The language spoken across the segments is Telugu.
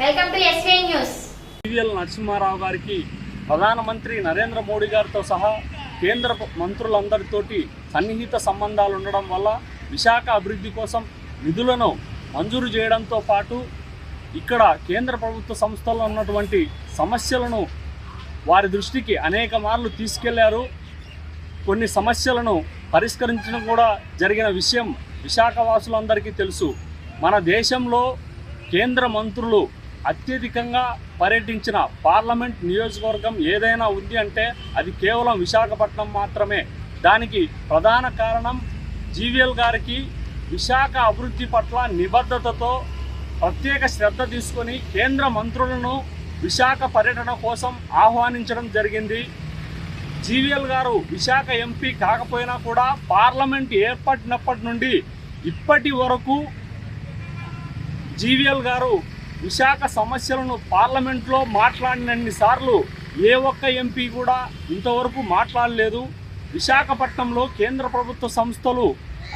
Welcome to SV news. Narasimharao గారికి ప్రధానమంత్రి నరేంద్ర మోడీ గారితో సహా కేంద్ర మంత్రులందరితోటి సన్నిహిత సంబంధాలు ఉండడం వల్ల విశాఖ అభివృద్ధి కోసం నిధులను మంజూరు చేయడంతో పాటు ఇక్కడ కేంద్ర ప్రభుత్వ సంస్థల్లో ఉన్నటువంటి సమస్యలను వారి దృష్టికి అనేక మార్లు తీసుకెళ్ళారు. కొన్ని సమస్యలను పరిష్కరించడం కూడా జరిగిన విషయం విశాఖ వాసులందరికీ తెలుసు. మన దేశంలో కేంద్ర మంత్రులు అత్యధికంగా పర్యటించిన పార్లమెంట్ నియోజకవర్గం ఏదైనా ఉంది అంటే అది కేవలం విశాఖపట్నం మాత్రమే. దానికి ప్రధాన కారణం జీవీఎల్ గారికి విశాఖ అభివృద్ధి పట్ల నిబద్ధతతో ప్రత్యేక శ్రద్ధ తీసుకొని కేంద్ర మంత్రులను విశాఖ పర్యటన కోసం ఆహ్వానించడం జరిగింది. జీవీఎల్ గారు విశాఖ ఎంపీ కాకపోయినా కూడా పార్లమెంట్ ఏర్పడినప్పటి నుండి ఇప్పటి వరకు జీవీఎల్ గారు విశాఖ సమస్యలను పార్లమెంట్లో మాట్లాడినన్ని సార్లు ఏ ఒక్క ఎంపీ కూడా ఇంతవరకు మాట్లాడలేదు. విశాఖపట్నంలో కేంద్ర ప్రభుత్వ సంస్థలు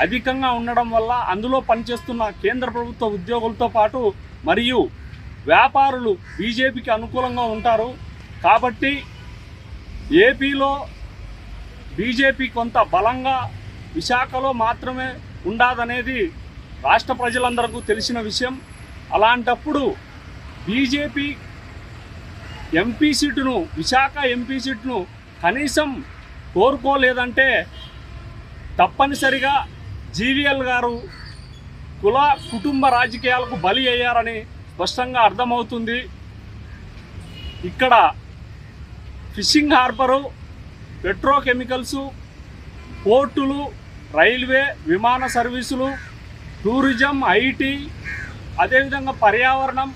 అధికంగా ఉండడం వల్ల అందులో పనిచేస్తున్న కేంద్ర ప్రభుత్వ ఉద్యోగులతో పాటు మరియు వ్యాపారులు బీజేపీకి అనుకూలంగా ఉంటారు. కాబట్టి ఏపీలో బీజేపీ కొంత బలంగా విశాఖలో మాత్రమే ఉండదనేది రాష్ట్ర ప్రజలందరికీ తెలిసిన విషయం. అలాంటప్పుడు బీజేపీ ఎంపీ సీటును విశాఖ ఎంపీ సీటును కనీసం కోరుకోలేదంటే తప్పనిసరిగా జీవీఎల్ గారు కుల కుటుంబ రాజకీయాలకు బలి అయ్యారని స్పష్టంగా అర్థమవుతుంది. ఇక్కడ ఫిషింగ్ హార్బరు పెట్రోకెమికల్సు పోర్టులు రైల్వే విమాన సర్వీసులు టూరిజం ఐటీ అదేవిధంగా పర్యావరణం